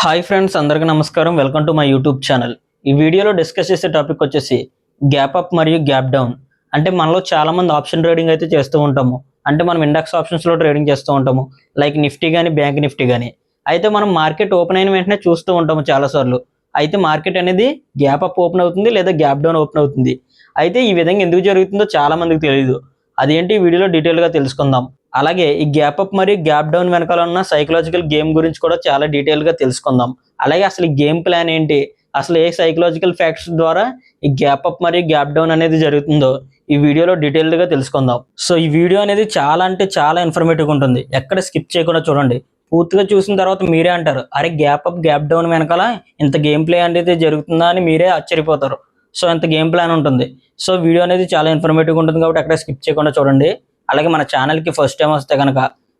Hi friends అందరికీ నమస్కారం. Welcome to my YouTube channel. ఈ వీడియోలో డిస్కస్ చేసే టాపిక్ వచ్చేసి గ్యాప్ అప్ మరియు గ్యాప్ డౌన్. అంటే మనలో చాలామంది ఆప్షన్ ట్రేడింగ్ అయితే చేస్తూ ఉంటాము. అంటే మనం ఇండెక్స్ ఆప్షన్స్లో ట్రేడింగ్ చేస్తూ ఉంటాము. లైక్ నిఫ్టీ కానీ బ్యాంక్ నిఫ్టీ కానీ అయితే మనం మార్కెట్ ఓపెన్ అయిన వెంటనే చూస్తూ ఉంటాము చాలాసార్లు. అయితే మార్కెట్ అనేది గ్యాప్ అప్ ఓపెన్ అవుతుంది లేదా గ్యాప్ డౌన్ ఓపెన్ అవుతుంది. అయితే ఈ విధంగా ఎందుకు జరుగుతుందో చాలా మందికి తెలియదు అదేంటి ఈ వీడియోలో డీటెయిల్గా తెలుసుకుందాం. అలాగే ఈ గ్యాప్ అప్ మరియు గ్యాప్ డౌన్ వెనకాల ఉన్న సైకలాజికల్ గేమ్ గురించి కూడా చాలా డీటెయిల్గా తెలుసుకుందాం. అలాగే అసలు ఈ గేమ్ ప్లాన్ ఏంటి? అసలు ఏ సైకలాజికల్ ఫ్యాక్టర్స్ ద్వారా ఈ గ్యాప్ అప్ మరియు గ్యాప్ డౌన్ అనేది జరుగుతుందో ఈ వీడియోలో డీటెయిల్డ్గా తెలుసుకుందాం. సో ఈ వీడియో అనేది చాలా అంటే చాలా ఇన్ఫర్మేటివ్గా ఉంటుంది. ఎక్కడ స్కిప్ చేయకుండా చూడండి. పూర్తిగా చూసిన తర్వాత మీరే అంటారు అరే గ్యాప్ అప్ గ్యాప్ డౌన్ వెనకాల ఇంత గేమ్ ప్లే అనేది జరుగుతుందా? అని మీరే ఆశ్చర్యపోతారు. సో ఇంత గేమ్ ప్లాన్ ఉంటుంది. సో వీడియో అనేది చాలా ఇన్ఫర్మేటివ్గా ఉంటుంది కాబట్టి అక్కడ స్కిప్ చేయకుండా చూడండి. అలాగే మన ఛానల్కి ఫస్ట్ టైం వస్తే కనుక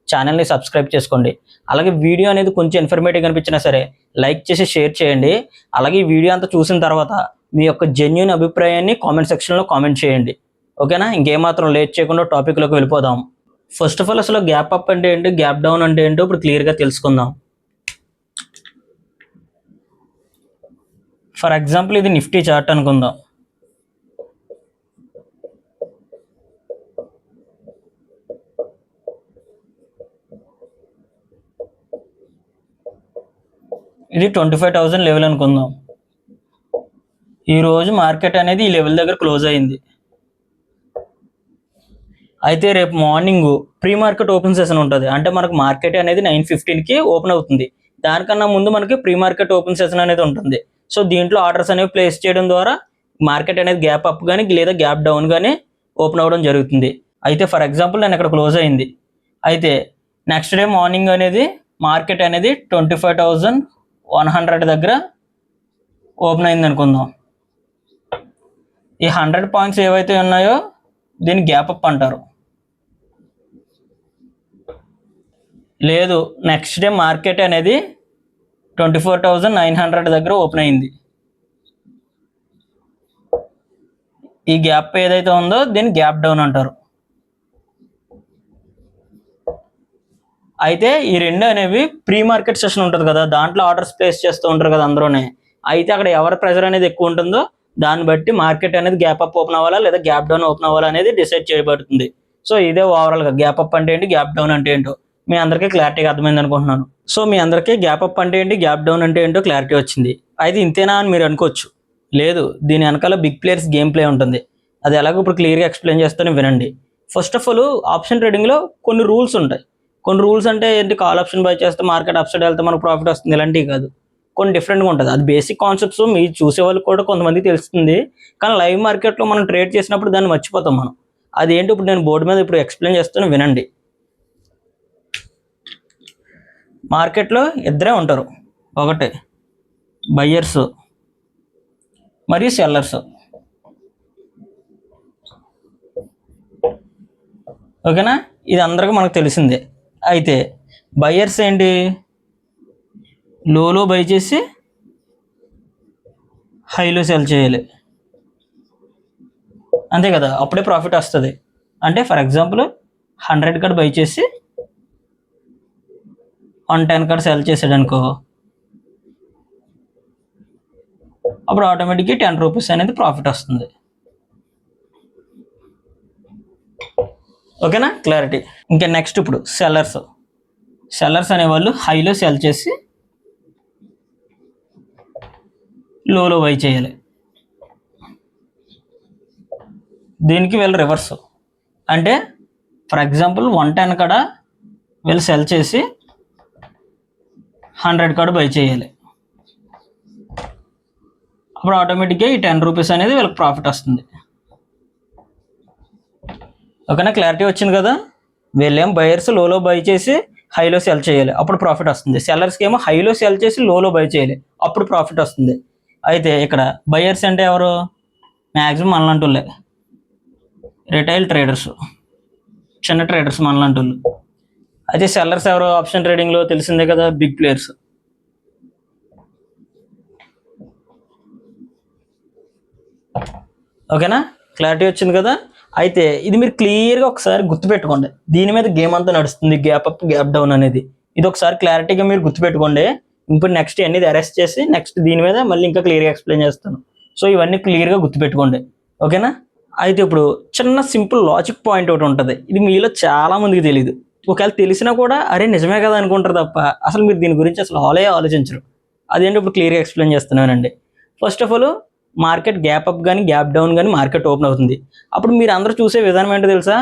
ఛానల్ని సబ్స్క్రైబ్ చేసుకోండి. అలాగే వీడియో అనేది కొంచెం ఇన్ఫర్మేటివ్ అనిపించినా సరే లైక్ చేసి షేర్ చేయండి. అలాగే ఈ వీడియో అంతా చూసిన తర్వాత మీ యొక్క జెన్యున్ అభిప్రాయాన్ని కామెంట్ సెక్షన్లో కామెంట్ చేయండి. ఓకేనా? ఇంకేమాత్రం లేట్ చేయకుండా టాపిక్లోకి వెళ్ళిపోదాం. ఫస్ట్ ఆఫ్ ఆల్ అసలు గ్యాప్ అప్ అంటే ఏంటి? గ్యాప్ డౌన్ అంటే ఏంటో ఇప్పుడు క్లియర్గా తెలుసుకుందాం. ఫర్ ఎగ్జాంపుల్ ఇది నిఫ్టీ చార్ట్ అనుకుందాం. ఇది ట్వంటీ ఫైవ్ థౌజండ్ లెవెల్ అనుకుందాం ఈరోజు మార్కెట్ అనేది ఈ లెవెల్ దగ్గర క్లోజ్ అయింది. అయితే రేపు morning pre market open session ఉంటుంది. అంటే మనకు మార్కెట్ అనేది నైన్ ఫిఫ్టీన్కి ఓపెన్ అవుతుంది. దానికన్నా ముందు మనకి ప్రీ మార్కెట్ ఓపెన్ సెషన్ అనేది ఉంటుంది. సో దీంట్లో ఆర్డర్స్ అనేవి ప్లేస్ చేయడం ద్వారా మార్కెట్ అనేది గ్యాప్ అప్ కానీ లేదా గ్యాప్ డౌన్ కానీ ఓపెన్ అవ్వడం జరుగుతుంది. అయితే ఫర్ ఎగ్జాంపుల్ నేను ఇక్కడ క్లోజ్ అయింది. అయితే నెక్స్ట్ డే మార్నింగ్ అనేది మార్కెట్ అనేది twenty five thousand one hundred దగ్గర ఓపెన్ అయింది అనుకుందాం. ఈ హండ్రెడ్ పాయింట్స్ ఏవైతే ఉన్నాయో దీన్ని గ్యాప్ అప్ అంటారు. లేదు నెక్స్ట్ డే మార్కెట్ అనేది twenty four thousand nine hundred దగ్గర ఓపెన్ అయింది. ఈ గ్యాప్ ఏదైతే ఉందో దీన్ని గ్యాప్ డౌన్ అంటారు. అయితే ఈ రెండు అనేవి ప్రీ మార్కెట్ సెషన్ ఉంటుంది కదా దాంట్లో ఆర్డర్స్ ప్లేస్ చేస్తూ ఉంటారు కదా అందరూనే. అయితే అక్కడ ఎవరి ప్రెజర్ అనేది ఎక్కువ ఉంటుందో దాన్ని బట్టి మార్కెట్ అనేది గ్యాప్ అప్ ఓపెన్ అవ్వాలా లేదా గ్యాప్ డౌన్ ఓపెన్ అవ్వాలా అనేది డిసైడ్ చేయబడుతుంది. సో ఇదే ఓవరాల్గా గ్యాప్ అప్ అంటే ఏంటి? గ్యాప్ డౌన్ అంటే ఏంటో. మీ అందరికీ క్లారిటీగా అర్థమైంది అనుకుంటున్నాను. సో మీ అందరికీ గ్యాప్ అప్ అంటే ఏంటి? గ్యాప్ డౌన్ అంటే ఏంటో క్లారిటీ వచ్చింది. అయితే ఇంతేనా అని మీరు అనుకోవచ్చు. లేదు దీని వెనకాల బిగ్ ప్లేయర్స్ గేమ్ ప్లే ఉంటుంది. అది ఎలాగో ఇప్పుడు క్లియర్గా ఎక్స్ప్లెయిన్ చేస్తాను వినండి. ఫస్ట్ ఆఫ్ ఆల్ ఆప్షన్ ట్రేడింగ్లో కొన్ని రూల్స్ ఉంటాయి. కొన్ని రూల్స్ అంటే ఏంటి కాల్ ఆప్షన్ బై చేస్తే మార్కెట్ అప్ సైడ్ వెళ్తే మనకు ప్రాఫిట్ వస్తుంది. ఇలాంటివి కాదు. కొన్ని డిఫరెంట్గా ఉంటుంది. అది బేసిక్ కాన్సెప్ట్స్ మీరు చూసే వాళ్ళకి కూడా కొంతమంది తెలుస్తుంది. కానీ లైవ్ మార్కెట్లో మనం ట్రేడ్ చేసినప్పుడు దాన్ని మర్చిపోతాం మనం. అదేంటి ఇప్పుడు నేను బోర్డు మీద ఇప్పుడు ఎక్స్ప్లెయిన్ చేస్తాను వినండి. మార్కెట్లో ఇద్దరే ఉంటారు. ఒకటి బయ్యర్స్ మరియు సెల్లర్స్ ఓకేనా? ఇది అందరికీ మనకు తెలిసిందే. అయితే బయర్స్ ఏంటి? లోలో బై చేసి హైలో సెల్ చేయాలి. అంతే కదా? అప్పుడే ప్రాఫిట్ వస్తుంది. అంటే for example hundred card buy చేసి వన్ టెన్ కార్డ్ సెల్ చేసాడు అనుకో అప్పుడు ఆటోమేటిక్గా టెన్ రూపీస్ అనేది ప్రాఫిట్ వస్తుంది. ఓకేనా? క్లారిటీ ఇంకా నెక్స్ట్ ఇప్పుడు సెల్లర్స్ సెల్లర్స్ అనేవాళ్ళు హైలో సెల్ చేసి లోలో బై చేయాలి. దీనికి వీళ్ళు రివర్స్ అంటే ఫర్ ఎగ్జాంపుల్ వన్ టెన్ కాడ వీళ్ళు సెల్ చేసి హండ్రెడ్ కాడ బై చేయాలి. అప్పుడు ఆటోమేటిక్గా ఈ టెన్ రూపీస్ అనేది వీళ్ళకి ప్రాఫిట్ వస్తుంది. ఓకేనా? క్లారిటీ వచ్చింది కదా? వీళ్ళేం బయర్స్ లోలో బై చేసి హైలో సెల్ చేయాలి. అప్పుడు ప్రాఫిట్ వస్తుంది. సెల్లర్స్కి ఏమో హైలో సెల్ చేసి లోలో బై చేయాలి. అప్పుడు ప్రాఫిట్ వస్తుంది. అయితే ఇక్కడ బయర్స్ అంటే ఎవరు? మ్యాక్సిమం మనలాంటి రిటైల్ ట్రేడర్స్ చిన్న ట్రేడర్స్ మనలాంటి అయితే సెల్లర్స్ ఎవరు? ఆప్షన్ ట్రేడింగ్లో తెలిసిందే కదా బిగ్ ప్లేయర్స్ ఓకేనా? క్లారిటీ వచ్చింది కదా? అయితే ఇది మీరు క్లియర్గా ఒకసారి గుర్తుపెట్టుకోండి. దీని మీద గేమ్ అంతా నడుస్తుంది. గ్యాప్ అప్ గ్యాప్ డౌన్ అనేది. ఇది ఒకసారి క్లారిటీగా మీరు గుర్తుపెట్టుకోండి. ఇప్పుడు నెక్స్ట్ అనేది అరెస్ట్ చేసి నెక్స్ట్ దీని మీద మళ్ళీ ఇంకా క్లియర్గా ఎక్స్ప్లెయిన్ చేస్తాను. సో ఇవన్నీ క్లియర్గా గుర్తుపెట్టుకోండి. ఓకేనా అయితే ఇప్పుడు చిన్న సింపుల్ లాజిక్ పాయింట్ ఒకటి ఉంటుంది. ఇది మీలో చాలామందికి తెలియదు ఒకవేళ తెలిసినా కూడా అరే నిజమే కదా అనుకుంటారు తప్ప అసలు మీరు దీని గురించి అసలు హాలే ఆలోచించరు. అదేంటి ఇప్పుడు క్లియర్గా ఎక్స్ప్లెయిన్ చేస్తున్నానండి. First of all market gap up కానీ గ్యాప్ డౌన్ కానీ మార్కెట్ ఓపెన్ అవుతుంది. అప్పుడు మీరు అందరూ చూసే విధానం ఏంటో తెలుసా?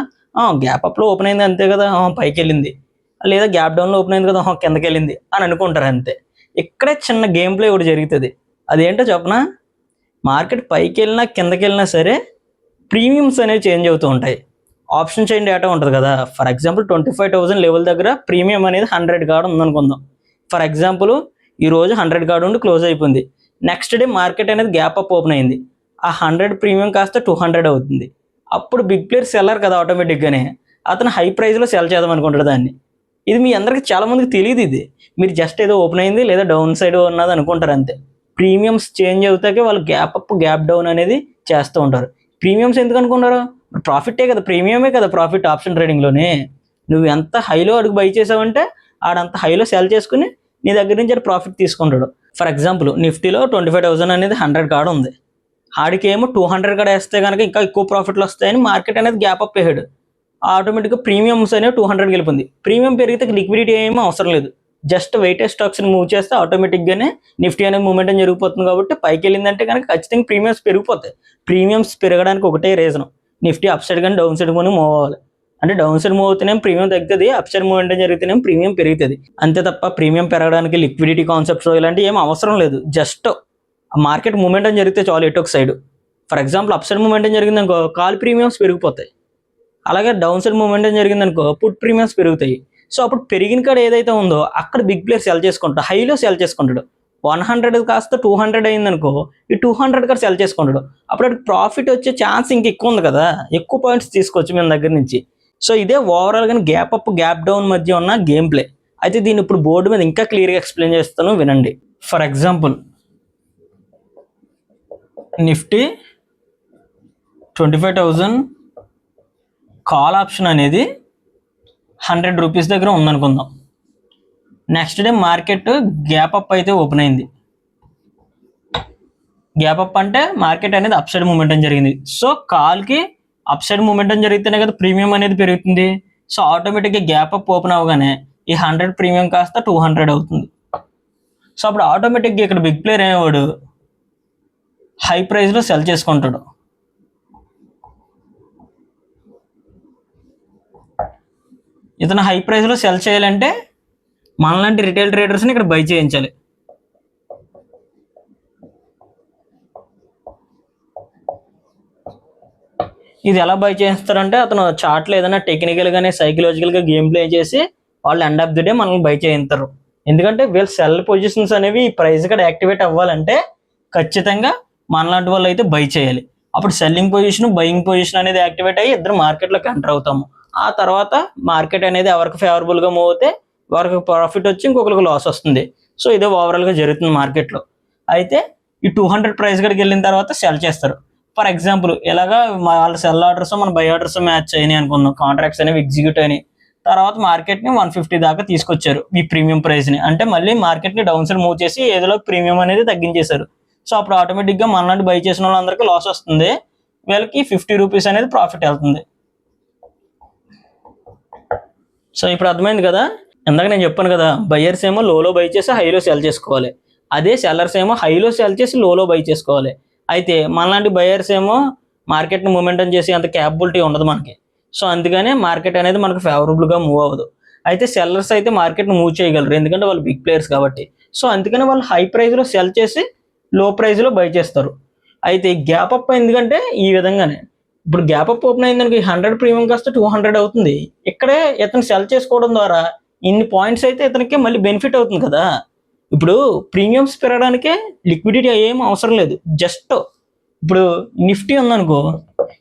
గ్యాప్ అప్లో ఓపెన్ అయింది అంతే కదా పైకి వెళ్ళింది లేదా గ్యాప్ డౌన్లో ఓపెన్ అయింది కదా కిందకి వెళ్ళింది అని అనుకుంటారు అంతే. ఇక్కడే చిన్న గేమ్ ప్లే ఒకటి జరుగుతుంది. అదేంటో చెప్పనా? మార్కెట్ పైకి వెళ్ళినా కిందకి వెళ్ళినా సరే ప్రీమియమ్స్ అనేవి చేంజ్ అవుతూ ఉంటాయి. ఆప్షన్ చైన్ డేటా ఉంటుంది కదా. For example twenty five thousand level దగ్గర ప్రీమియం అనేది హండ్రెడ్ కార్డు ఉందనుకుందాం. ఫర్ ఎగ్జాంపుల్ ఈ రోజు హండ్రెడ్ కార్డు ఉండి క్లోజ్ అయిపోయింది. నెక్స్ట్ డే మార్కెట్ అనేది గ్యాప్ అప్ ఓపెన్ అయింది. ఆ హండ్రెడ్ ప్రీమియం కాస్త టూ హండ్రెడ్ అవుతుంది. అప్పుడు బిగ్ ప్లేయర్ సెల్లర్ కదా ఆటోమేటిక్గానే అతను హై ప్రైస్లో సెల్ చేద్దాం అనుకుంటాడు దాన్ని. ఇది మీ అందరికి చాలా మందికి తెలియదు ఇది. మీరు జస్ట్ ఏదో ఓపెన్ అయింది లేదా డౌన్ సైడ్ ఉన్నది అనుకుంటారు అంతే. ప్రీమియమ్స్ చేంజ్ అవుతాకే వాళ్ళు గ్యాప్ అప్ గ్యాప్ డౌన్ అనేది చేస్తూ ఉంటారు. ప్రీమియమ్స్ ఎందుకు అనుకున్నారు ప్రాఫిటే కదా ప్రీమియమే కదా ప్రాఫిట్ ఆప్షన్ ట్రేడింగ్లోనే నువ్వు ఎంత హైలో అడుగు బై చేసావంటే ఆడంత హైలో సెల్ చేసుకుని నీ దగ్గర నుంచి ప్రాఫిట్ తీసుకుంటాడు. ఫర్ ఎగ్జాంపుల్ నిఫ్టీలో ట్వంటీ ఫైవ్ థౌసండ్ అనేది హండ్రెడ్ కార్డు ఉంది. ఆడికి ఏమో టూ హండ్రెడ్ కార్డ్ వేస్తే కనుక ఇంకా ఎక్కువ ప్రాఫిట్లు వస్తాయని మార్కెట్ అనేది గ్యాప్ అప్ అయ్యాడు ఆటోమేటిక్గా ప్రీమియమ్స్ అనేవి టూ హండ్రెడ్ గెలిపింది ప్రీమియం పెరిగితే లిక్విడిటీ ఏమీ అవసరం లేదు. జస్ట్ వెయిటేజ్ స్టాక్స్ని మూవ్ చేస్తే ఆటోమేటిక్గానే నిఫ్టీ అనేది మూమెంట్ అని జరిగిపోతుంది కాబట్టి పైకి వెళ్ళిందంటే కనుక ఖచ్చితంగా ప్రీమియమ్స్ పెరిగిపోతాయి. ప్రీమియమ్స్ పెరగడానికి ఒకటే రీజన్ నిఫ్టీ అప్ సైడ్ కానీ డౌన్ సైడ్ కానీ మూవ్ అవ్వాలి. అంటే డౌన్ సైడ్ మూవ్ అవుతేనే ప్రీమియం తగ్గుతుంది అప్ సైడ్ మూవ్ అంటే జరిగితేనే ప్రీమియం పెరుగుతుంది. అంతే తప్ప ప్రీమియం పెరగడానికి లిక్విడిటీ కాన్సెప్ట్స్ ఇలాంటివి ఏం అవసరం లేదు. జస్ట్ మార్కెట్ మూమెంట్ అని జరిగితే చాలు ఎటు ఒక side for example up side movement అని జరిగింది అనుకో కాల్ ప్రీమియమ్స్ పెరిగిపోతాయి. అలాగే డౌన్ సైడ్ మూమెంట్ అని జరిగింది అనుకో పుట్ ప్రీమియమ్స్ పెరుగుతాయి. సో అప్పుడు పెరిగిన కాడ ఏదైతే ఉందో అక్కడ బిగ్ ప్లేయర్ సెల్ చేసుకుంటాడు హైలో సెల్ చేసుకుంటాడు. వన్ హండ్రెడ్ కాస్త టూ హండ్రెడ్ అయిందనుకో ఈ టూ హండ్రెడ్ కాడ సెల్ చేసుకుంటాడు. అప్పుడు ప్రాఫిట్ వచ్చే ఛాన్స్ ఇంక ఎక్కువ ఉంది కదా. ఎక్కువ పాయింట్స్ తీసుకోవచ్చు మేము దగ్గర నుంచి. సో ఇదే ఓవరాల్గా గ్యాప్ అప్ గ్యాప్ డౌన్ మధ్య ఉన్న గేమ్ ప్లే అయితే దీన్ని ఇప్పుడు బోర్డు మీద ఇంకా క్లియర్గా ఎక్స్ప్లెయిన్ చేస్తాను వినండి. For example Nifty twenty five thousand call option అనేది హండ్రెడ్ రూపీస్ దగ్గర ఉందనుకుందాం. Next day market gap up అయితే ఓపెన్ అయింది. గ్యాప్ అప్ అంటే మార్కెట్ అనేది అప్ సైడ్ మూమెంట్ అని జరిగింది సో కాల్కి అప్ సైడ్ మూమెంట్ జరిగితేనే కదా ప్రీమియం అనేది పెరుగుతుంది. సో ఆటోమేటిక్గా గ్యాప్ అప్ ఓపెన్ అవగానే ఈ హండ్రెడ్ ప్రీమియం కాస్త టూ హండ్రెడ్ అవుతుంది. సో అప్పుడు ఆటోమేటిక్గా ఇక్కడ బిగ్ ప్లేయర్ అనేవాడు హై ప్రైస్లో సెల్ చేసుకుంటాడు. ఇతను హై ప్రైస్లో సెల్ చేయాలంటే మనలాంటి రిటైల్ ట్రేడర్స్ని ఇక్కడ బై చేయించాలి. ఇది ఎలా బై చేయిస్తారంటే అతను చార్ట్లో ఏదైనా టెక్నికల్గానే సైకలాజికల్గా గేమ్ ప్లే చేసి వాళ్ళు ఎండ్ ఆఫ్ ది డే మనల్ని బై చేయిస్తారు ఎందుకంటే వీళ్ళ సెల్ పొజిషన్స్ అనేవి ఈ ప్రైస్ కూడా యాక్టివేట్ అవ్వాలంటే ఖచ్చితంగా మనలాంటి వాళ్ళు అయితే బై చేయాలి. అప్పుడు సెల్లింగ్ పొజిషన్ బయింగ్ పొజిషన్ అనేది యాక్టివేట్ అయ్యి ఇద్దరు మార్కెట్లోకి ఎంటర్ అవుతాము. ఆ తర్వాత మార్కెట్ అనేది ఎవరికి ఫేవరబుల్గా మూవ్ అవుతే వారికి ప్రాఫిట్ వచ్చి ఇంకొకరికి లాస్ వస్తుంది. సో ఇదే ఓవరాల్గా జరుగుతుంది మార్కెట్లో అయితే ఈ టూ హండ్రెడ్ ప్రైస్ కాడికి వెళ్ళిన తర్వాత సెల్ చేస్తారు. ఫర్ ఎగ్జాంపుల్ ఇలాగా వాళ్ళ సెల్ ఆర్డర్స్ మన బై ఆర్డర్స్ మ్యాచ్ అయినాయి అనుకుందాం. కాంట్రాక్ట్స్ అనేవి ఎగ్జిక్యూట్ అయినాయి. తర్వాత మార్కెట్ని వన్ ఫిఫ్టీ దాకా తీసుకొచ్చారు ఈ ప్రీమియం ప్రైస్ని అంటే మళ్ళీ మార్కెట్ని డౌన్ సైడ్ మూవ్ చేసి ఏదో ప్రీమియం అనేది తగ్గించేశారు. సో అప్పుడు ఆటోమేటిక్గా మనలాంటి బై చేసిన వాళ్ళందరికీ లాస్ వస్తుంది. వీళ్ళకి ఫిఫ్టీ రూపీస్ అనేది ప్రాఫిట్ వెళ్తుంది. సో ఇప్పుడు అర్థమైంది కదా? ఇందాక నేను చెప్పాను కదా బయ్యర్స్ ఏమో లోలో బై చేసి హైలో సెల్ చేసుకోవాలి. అదే సెల్లర్స్ ఏమో హైలో సెల్ చేసి లోలో బై చేసుకోవాలి. అయితే మనలాంటి బయర్స్ ఏమో మార్కెట్ని మూమెంటం చేసి అంత క్యాపబిలిటీ ఉండదు మనకి. సో అందుకనే మార్కెట్ అనేది మనకు ఫేవరబుల్గా మూవ్ అవ్వదు. అయితే సెల్లర్స్ అయితే మార్కెట్ని మూవ్ చేయగలరు. ఎందుకంటే వాళ్ళు బిగ్ ప్లేయర్స్ కాబట్టి. సో అందుకని వాళ్ళు హై ప్రైస్లో సెల్ చేసి లో ప్రైస్లో బై చేస్తారు. అయితే గ్యాప్ అప్ ఎందుకంటే ఈ విధంగానే. ఇప్పుడు గ్యాప్ అప్ ఓపెన్ అయిందనుకో ఈ హండ్రెడ్ ప్రీమియం కాస్త టూ హండ్రెడ్ అవుతుంది. ఇక్కడే ఇతను సెల్ చేసుకోవడం ద్వారా ఇన్ని పాయింట్స్ అయితే ఇతనికి మళ్ళీ బెనిఫిట్ అవుతుంది కదా. ఇప్పుడు ప్రీమియమ్స్ పెరగడానికే లిక్విడిటీ ఏం అవసరం లేదు. జస్ట్ ఇప్పుడు నిఫ్టీ ఉందనుకో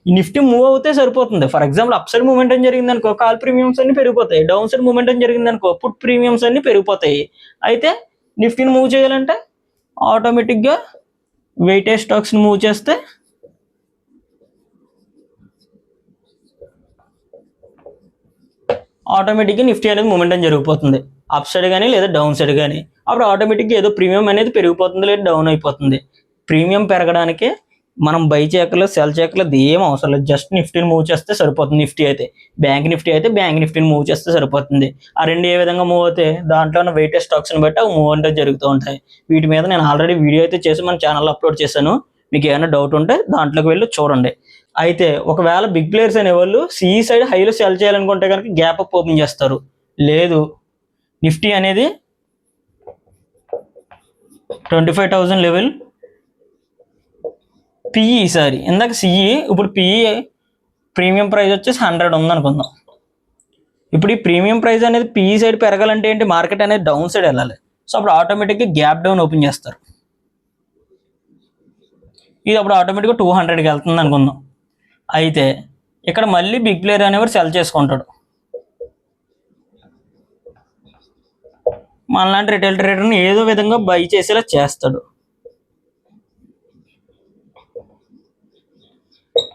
ఈ నిఫ్టీ మూవ్ అవుతే సరిపోతుంది. For example up side movement అని జరిగింది అనుకో కాల్ ప్రీమియమ్స్ అన్ని పెరిగిపోతాయి. డౌన్ సైడ్ మూమెంట్ అని జరిగింది అనుకో పుట్ ప్రీమియమ్స్ అన్ని పెరిగిపోతాయి. అయితే నిఫ్టీని మూవ్ చేయాలంటే ఆటోమేటిక్గా వెయిటేజ్ స్టాక్స్ని మూవ్ చేస్తే ఆటోమేటిక్గా నిఫ్టీ అనేది మూమెంటం జరిగిపోతుంది. అప్ సైడ్ కానీ లేదా డౌన్ సైడ్ కానీ అప్పుడు ఆటోమేటిక్గా ఏదో ప్రీమియం అనేది పెరిగిపోతుంది లేదు డౌన్ అయిపోతుంది. ప్రీమియం పెరగడానికి మనం బై చేయకలేదు సెల్ చేయకలేదు ఏం అవసరం లేదు. జస్ట్ నిఫ్టీని మూవ్ చేస్తే సరిపోతుంది. నిఫ్టీ అయితే బ్యాంక్ నిఫ్టీ అయితే బ్యాంక్ నిఫ్టీని మూవ్ చేస్తే సరిపోతుంది. ఆ రెండు ఏ విధంగా మూవ్ అవుతాయి? దాంట్లో ఉన్న వెయిటెస్ స్టాక్స్ని బట్టి అవి మూవ్ అంటే జరుగుతూ ఉంటాయి. వీటి మీద నేను ఆల్రెడీ వీడియో అయితే చేసి మన ఛానల్లో అప్లోడ్ చేశాను. మీకు ఏమైనా డౌట్ ఉంటే దాంట్లోకి వెళ్ళి చూడండి. అయితే ఒకవేళ బిగ్ ప్లేయర్స్ అనేవాళ్ళు సిఈ సైడ్ హైలో సెల్ చేయాలనుకుంటే కనుక గ్యాప్ అప్ ఓపెన్ చేస్తారు. లేదు నిఫ్టీ అనేది twenty five thousand level PE sorry. ఇందాక సిఈ ఇప్పుడు పిఈ ప్రీమియం ప్రైస్ వచ్చేసి హండ్రెడ్ ఉందనుకుందాం. ఇప్పుడు ఈ ప్రీమియం ప్రైస్ అనేది పిఈ సైడ్ పెరగాలంటే ఏంటి మార్కెట్ అనేది డౌన్ సైడ్ వెళ్ళాలి. సో అప్పుడు ఆటోమేటిక్గా గ్యాప్ డౌన్ ఓపెన్ చేస్తారు. ఇది అప్పుడు ఆటోమేటిక్గా టూ హండ్రెడ్కి వెళ్తుంది అనుకుందాం అయితే ఇక్కడ మళ్ళీ బిగ్ ప్లేయర్ అనేవారు సెల్ చేసుకుంటాడు. మనలాంటి రిటైల్ ట్రేడర్ని ఏదో విధంగా బై చేసేలా చేస్తాడు.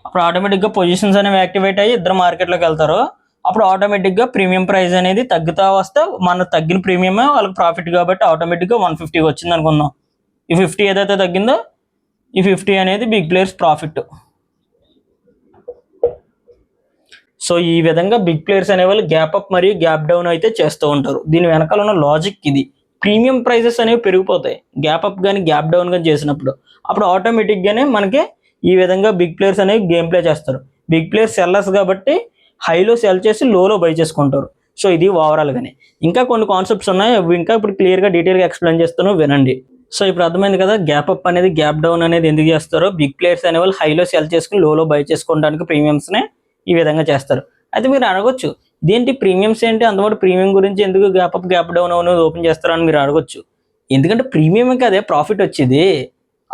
అప్పుడు ఆటోమేటిక్గా పొజిషన్స్ అనేవి యాక్టివేట్ అయ్యి ఇద్దరు మార్కెట్లోకి వెళ్తారు. అప్పుడు ఆటోమేటిక్గా ప్రీమియం ప్రైస్ అనేది తగ్గుతా వస్తే మన తగ్గిన ప్రీమియమే వాళ్ళకి ప్రాఫిట్ కాబట్టి ఆటోమేటిక్గా వన్ ఫిఫ్టీకి వచ్చింది అనుకుందాం ఈ ఫిఫ్టీ ఏదైతే తగ్గిందో ఈ ఫిఫ్టీ అనేది బిగ్ ప్లేయర్స్ ప్రాఫిట్. సో ఈ విధంగా బిగ్ ప్లేయర్స్ అనేవాళ్ళు గ్యాప్ అప్ మరియు గ్యాప్ డౌన్ అయితే చేస్తూ ఉంటారు. దీని వెనకాల ఉన్న లాజిక్ ఇది. ప్రీమియం ప్రైజెస్ అనేవి పెరిగిపోతాయి. గ్యాప్ అప్ కానీ గ్యాప్ డౌన్ కానీ చేసినప్పుడు అప్పుడు ఆటోమేటిక్గానే మనకి ఈ విధంగా బిగ్ ప్లేయర్స్ అనేవి గేమ్ ప్లే చేస్తారు. బిగ్ ప్లేయర్స్ సెల్లర్స్ కాబట్టి హైలో సెల్ చేసి లోలో బై చేసుకుంటారు. సో ఇది ఓవరాల్గానే ఇంకా కొన్ని కాన్సెప్ట్స్ ఉన్నాయి. అవి ఇంకా ఇప్పుడు క్లియర్గా డీటెయిల్గా ఎక్స్ప్లెయిన్ చేస్తాను వినండి. సో ఇప్పుడు అర్థమైంది కదా గ్యాప్ అప్ అనేది గ్యాప్ డౌన్ అనేది ఎందుకు చేస్తారో? బిగ్ ప్లేయర్స్ అనేవాళ్ళు హైలో సెల్ చేసుకుని లోలో బై చేసుకోవడానికి ప్రీమియమ్స్నే ఈ విధంగా చేస్తారు. అయితే మీరు అడగొచ్చు ఇదేంటి ప్రీమియమ్స్ ఏంటి? అందుబాటు ప్రీమియం గురించి ఎందుకు గ్యాప్ అప్ గ్యాప్ డౌన్ అవును ఓపెన్ చేస్తారని మీరు అడగొచ్చు. ఎందుకంటే ప్రీమియం అదే ప్రాఫిట్ వచ్చేది.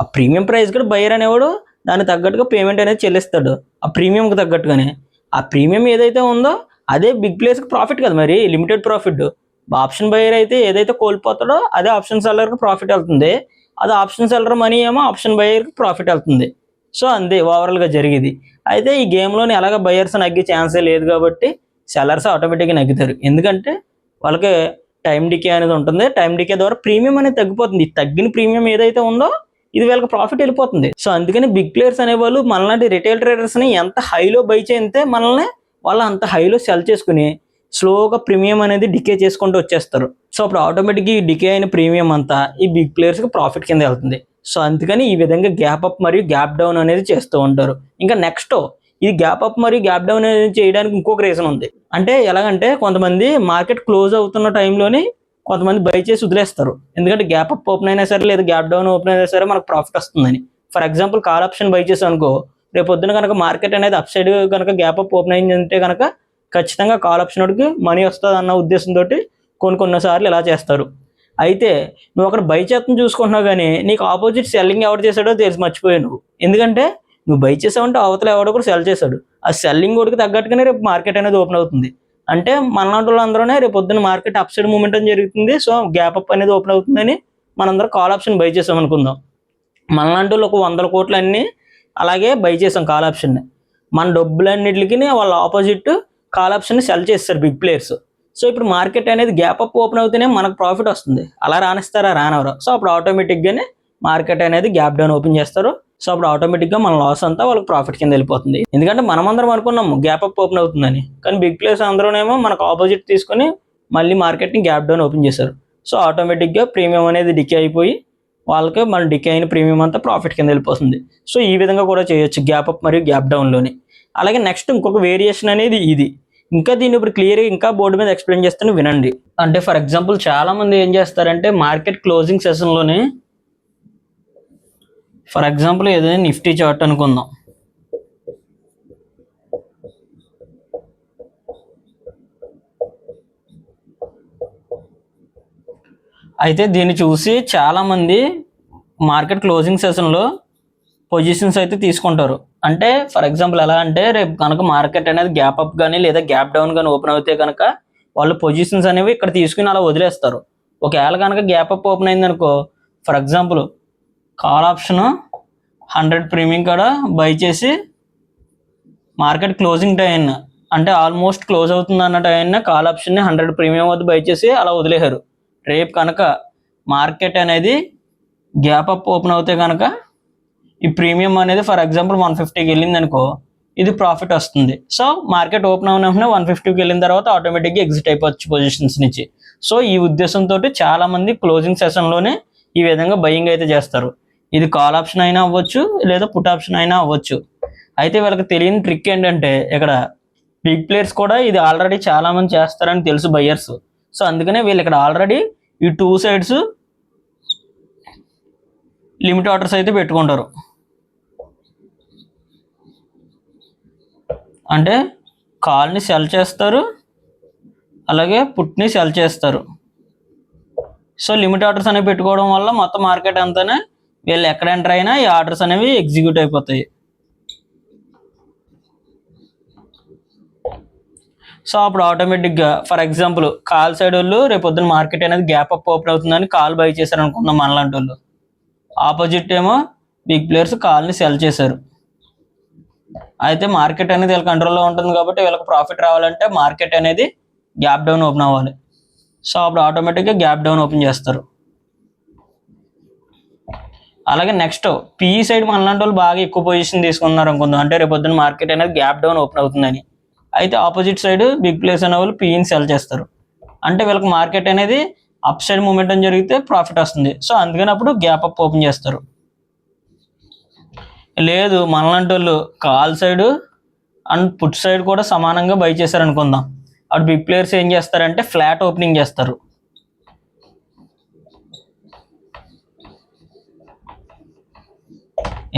ఆ ప్రీమియం ప్రైస్ కూడా బయర్ అనేవాడు దానికి తగ్గట్టుగా పేమెంట్ అనేది చెల్లిస్తాడు. ఆ ప్రీమియంకి తగ్గట్టుగానే. ఆ ప్రీమియం ఏదైతే ఉందో అదే బిగ్ ప్లేస్కి ప్రాఫిట్ కదా మరి లిమిటెడ్ ప్రాఫిట్ ఆప్షన్ బయర్ అయితే ఏదైతే కోల్పోతాడో అదే ఆప్షన్ సెల్లర్కి ప్రాఫిట్ వెళ్తుంది. అది ఆప్షన్ సెల్లర్ మనీ ఏమో ఆప్షన్ బయర్కి ప్రాఫిట్ వెళ్తుంది. సో అంతే ఓవరాల్గా జరిగేది. అయితే ఈ గేమ్లోని ఎలాగ బయర్స్ నగ్గే ఛాన్సే లేదు కాబట్టి సెలర్స్ ఆటోమేటిక్గా నగ్గుతారు. ఎందుకంటే వాళ్ళకి టైం డికే అనేది ఉంటుంది. టైం డికే ద్వారా ప్రీమియం అనేది తగ్గిపోతుంది. తగ్గిన ప్రీమియం ఏదైతే ఉందో ఇది వీళ్ళకి ప్రాఫిట్ వెళ్ళిపోతుంది. సో అందుకని బిగ్ ప్లేయర్స్ అనేవాళ్ళు మనలాంటి రిటైల్ ట్రేడర్స్ని ఎంత హైలో బై చేయితే మనల్ని వాళ్ళు అంత హైలో సెల్ చేసుకుని స్లోగా ప్రీమియం అనేది డికే చేసుకుంటూ వచ్చేస్తారు. సో అప్పుడు ఆటోమేటిక్గా ఈ డికే అయిన ప్రీమియం అంతా ఈ బిగ్ ప్లేయర్స్కి ప్రాఫిట్ కింద వెళ్తుంది. సో అందుకని ఈ విధంగా గ్యాప్ అప్ మరియు గ్యాప్ డౌన్ అనేది చేస్తూ ఉంటారు. ఇంకా నెక్స్ట్ ఇది గ్యాప్ అప్ మరియు గ్యాప్ డౌన్ అనేది చేయడానికి ఇంకొక రీజన్ ఉంది. అంటే ఎలాగంటే కొంతమంది మార్కెట్ క్లోజ్ అవుతున్న టైంలోనే కొంతమంది బై చేసి వదిలేస్తారు. ఎందుకంటే గ్యాప్ అప్ ఓపెన్ అయినా సరే లేదా గ్యాప్ డౌన్ ఓపెన్ అయినా సరే మనకు ప్రాఫిట్ వస్తుందని. For example call option buy చేసాం అనుకో రేపు పొద్దున కనుక మార్కెట్ అనేది అప్ సైడ్ కనుక గ్యాప్ అప్ ఓపెన్ అయిందంటే కనుక ఖచ్చితంగా కాల్ ఆప్షన్ వాడికి మనీ వస్తుంది అన్న ఉద్దేశంతో కొన్ని కొన్నిసార్లు ఇలా చేస్తారు. అయితే నువ్వు అక్కడ బై చేతను చూసుకుంటున్నావు కానీ నీకు ఆపోజిట్ సెల్లింగ్ ఎవరు చేశాడో తెలిసి మర్చిపోయావు నువ్వు. ఎందుకంటే నువ్వు బై చేసావంటే అవతల ఎవడో కూడా సెల్ చేశాడు. ఆ సెల్లింగ్ కూడా తగ్గట్టుగానే రేపు మార్కెట్ అనేది ఓపెన్ అవుతుంది. అంటే మనలాంటి వాళ్ళందరూనే రేపు పొద్దున్న మార్కెట్ అప్ సైడ్ మూమెంట్ అని జరుగుతుంది. సో గ్యాప్ అప్ అనేది ఓపెన్ అవుతుందని మనందరం కాల్ ఆప్షన్ బై చేసాం అనుకుందాం. మనలాంటి వాళ్ళు ఒక వందల కోట్లు అన్నీ అలాగే బై చేసాం కాల్ ఆప్షన్ని మన డబ్బులన్నిటికి వాళ్ళ ఆపోజిట్ కాల్ ఆప్షన్ సెల్ చేస్తారు బిగ్ ప్లేయర్స్ సో ఇప్పుడు మార్కెట్ అనేది గ్యాప్ అప్ ఓపెన్ అవుతేనే మనకు ప్రాఫిట్ వస్తుంది. అలా రానిస్తారా రానవరు. సో అప్పుడు ఆటోమేటిక్గానే మార్కెట్ అనేది గ్యాప్ డౌన్ ఓపెన్ చేస్తారు. సో అప్పుడు ఆటోమేటిక్గా మన లాస్ అంతా వాళ్ళకి ప్రాఫిట్ కింద వెళ్ళిపోతుంది. ఎందుకంటే మనమందరం అనుకున్నాము గ్యాప్ అప్ ఓపెన్ అవుతుందని. కానీ బిగ్ ప్లేస్ అందరూనేమో మనకు ఆపోజిట్ తీసుకొని మళ్ళీ మార్కెట్ని గ్యాప్ డౌన్ ఓపెన్ చేశారు. సో ఆటోమేటిక్గా ప్రీమియం అనేది డికే అయిపోయి వాళ్ళకి మన డికే అయిన ప్రీమియం అంతా ప్రాఫిట్ కింద వెళ్ళిపోతుంది. సో ఈ విధంగా కూడా చేయొచ్చు గ్యాప్ అప్ మరియు గ్యాప్ డౌన్లోని. అలాగే నెక్స్ట్ ఇంకొక వేరియేషన్ అనేది ఇది. ఇంకా దీన్ని ఇప్పుడు క్లియర్గా ఇంకా బోర్డు మీద ఎక్స్ప్లెయిన్ చేస్తాను వినండి. అంటే ఫర్ ఎగ్జాంపుల్ చాలా మంది ఏం చేస్తారంటే మార్కెట్ క్లోజింగ్ సెషన్లోనే ఫర్ ఎగ్జాంపుల్ ఏదైనా నిఫ్టీ చార్ట్ అనుకుందాం. అయితే దీన్ని చూసి చాలామంది మార్కెట్ క్లోజింగ్ సెషన్లో పొజిషన్స్ అయితే తీసుకుంటారు. అంటే ఫర్ ఎగ్జాంపుల్ ఎలా అంటే రేపు కనుక మార్కెట్ అనేది గ్యాప్ అప్ కానీ లేదా గ్యాప్ డౌన్ కానీ ఓపెన్ అవుతే కనుక వాళ్ళు పొజిషన్స్ అనేవి ఇక్కడ తీసుకుని అలా వదిలేస్తారు. ఒకవేళ కనుక గ్యాప్ అప్ ఓపెన్ అయింది అనుకో for example call option hundred premium కూడా బై చేసి మార్కెట్ క్లోజింగ్ టైం అంటే ఆల్మోస్ట్ క్లోజ్ అవుతుంది అన్న టైం కాల్ ఆప్షన్ని హండ్రెడ్ ప్రీమియం వద్ద బై చేసి అలా వదిలేశారు. రేపు కనుక మార్కెట్ అనేది గ్యాప్ అప్ ఓపెన్ అవుతే కనుక ఈ ప్రీమియం అనేది ఫర్ ఎగ్జాంపుల్ వన్ ఫిఫ్టీకి వెళ్ళింది అనుకో ఇది ప్రాఫిట్ వస్తుంది. సో మార్కెట్ ఓపెన్ అవున వెంటనే వన్ ఫిఫ్టీకి వెళ్ళిన తర్వాత ఆటోమేటిక్గా ఎగ్జిట్ అయిపోవచ్చు పొజిషన్స్ నుంచి. సో ఈ ఉద్దేశంతో చాలామంది క్లోజింగ్ సెషన్లోనే ఈ విధంగా బయింగ్ అయితే చేస్తారు. ఇది కాల్ ఆప్షన్ అయినా అవ్వచ్చు లేదా పుట్ ఆప్షన్ అయినా అవ్వచ్చు. అయితే వీళ్ళకి తెలియని ట్రిక్ ఏంటంటే ఇక్కడ బిగ్ ప్లేయర్స్ కూడా ఇది ఆల్రెడీ చాలామంది చేస్తారని తెలుసు బయ్యర్స్ సో అందుకనే వీళ్ళు ఇక్కడ ఆల్రెడీ ఈ టూ సైడ్స్ లిమిట్ ఆర్డర్స్ అయితే పెట్టుకుంటారు. అంటే కాల్ని సెల్ చేస్తారు అలాగే పుట్ని సెల్ చేస్తారు. సో లిమిట్ ఆర్డర్స్ అనేవి పెట్టుకోవడం వల్ల మొత్తం మార్కెట్ అంతానే వీళ్ళు ఎక్కడ ఎంటర్ అయినా ఈ ఆర్డర్స్ అనేవి ఎగ్జిక్యూట్ అయిపోతాయి. సో అప్పుడు ఆటోమేటిక్గా ఫర్ ఎగ్జాంపుల్ కాల్ సైడ్ వాళ్ళు రేపు పొద్దున్న మార్కెట్ అనేది గ్యాప్ అప్ ఓపెన్ అవుతుందని కాల్ బై చేశారు అనుకుందాం మనలాంటి వాళ్ళు ఆపోజిట్ ఏమో బిగ్ ప్లేయర్స్ కాల్ని సెల్ చేశారు. అయితే మార్కెట్ అనేది వీళ్ళ కంట్రోల్లో ఉంటుంది కాబట్టి వీళ్ళకి ప్రాఫిట్ రావాలంటే మార్కెట్ అనేది గ్యాప్ డౌన్ ఓపెన్ అవ్వాలి. సో అప్పుడు ఆటోమేటిక్గా గ్యాప్ డౌన్ ఓపెన్ చేస్తారు. అలాగే నెక్స్ట్ పీఈ సైడ్ మనలాంటి వాళ్ళు బాగా ఎక్కువ పొజిషన్ తీసుకున్నారు అనుకుందాం. అంటే రేపొద్దున మార్కెట్ అనేది గ్యాప్ డౌన్ ఓపెన్ అవుతుందని. అయితే ఆపోజిట్ సైడ్ బిగ్ ప్లేస్ అనే వాళ్ళు పీఈని సెల్ చేస్తారు. అంటే వీళ్ళకి మార్కెట్ అనేది అప్ సైడ్ మూమెంట్ అని జరిగితే ప్రాఫిట్ వస్తుంది. సో అందుకని అప్పుడు గ్యాప్ అప్ ఓపెన్ చేస్తారు. లేదు మనలాంటి వాళ్ళు call side and put side కూడా సమానంగా బై చేశారు అనుకుందాం అప్పుడు బిగ్ ప్లేయర్స్ ఏం చేస్తారంటే ఫ్లాట్ ఓపెనింగ్ చేస్తారు.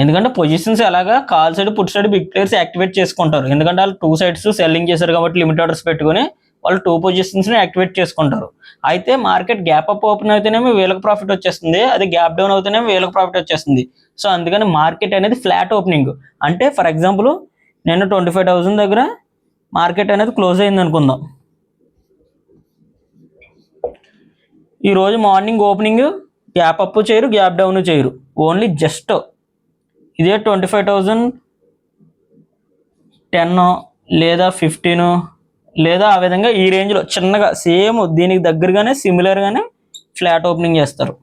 ఎందుకంటే పొజిషన్స్ ఎలాగా call side put side big players activate చేసుకుంటారు. ఎందుకంటే వాళ్ళు టూ సైడ్స్ సెల్లింగ్ చేశారు కాబట్టి లిమిట్ ఆర్డర్స్ పెట్టుకొని వాళ్ళు టూ పొజిషన్స్ని యాక్టివేట్ చేసుకుంటారు. అయితే మార్కెట్ గ్యాప్ అప్ ఓపెన్ అయితేనేమో వీళ్ళకి ప్రాఫిట్ వచ్చేస్తుంది అది గ్యాప్ డౌన్ అయితేనేమో వీళ్ళకి ప్రాఫిట్ వచ్చేస్తుంది. సో అందుకని మార్కెట్ అనేది ఫ్లాట్ ఓపెనింగ్ అంటే ఫర్ ఎగ్జాంపుల్ నేను ట్వంటీ ఫైవ్ థౌజండ్ దగ్గర మార్కెట్ అనేది క్లోజ్ అయింది అనుకుందాం. ఈరోజు మార్నింగ్ ఓపెనింగ్ గ్యాప్ అప్ చేయరు గ్యాప్ డౌన్ చేయరు. ఓన్లీ జస్ట్ ఇదే ట్వంటీ ఫైవ్ థౌజండ్ టెన్ లేదా ఫిఫ్టీన్ లేదా ఆ విధంగా ఈ రేంజ్లో చిన్నగా సేమ్ దీనికి దగ్గరగానే సిమిలర్గానే ఫ్లాట్ ఓపెనింగ్ చేస్తారు.